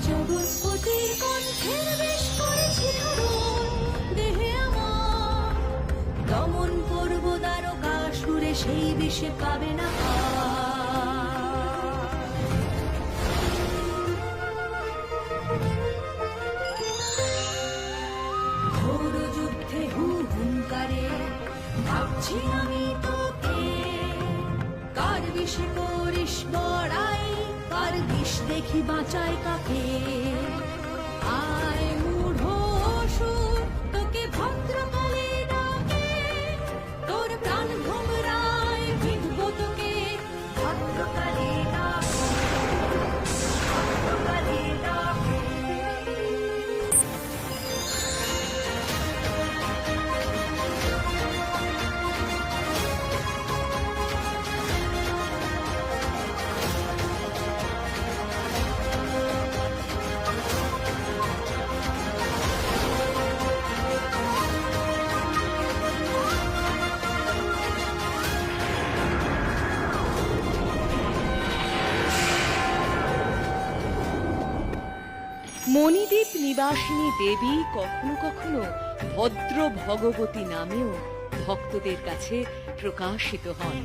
জগৎপতির কণ্ঠের বেশ করেছিল রোল দেহে সেই না ভাবছি আমি তোকে। কার বিষে করিস কার দেখি বাঁচায় কাকে? মণিদ্বীপ নিবাসিনী দেবী কখনো কখনো ভদ্র ভগবতী নামেও ভক্তদের কাছে প্রকাশিত হন।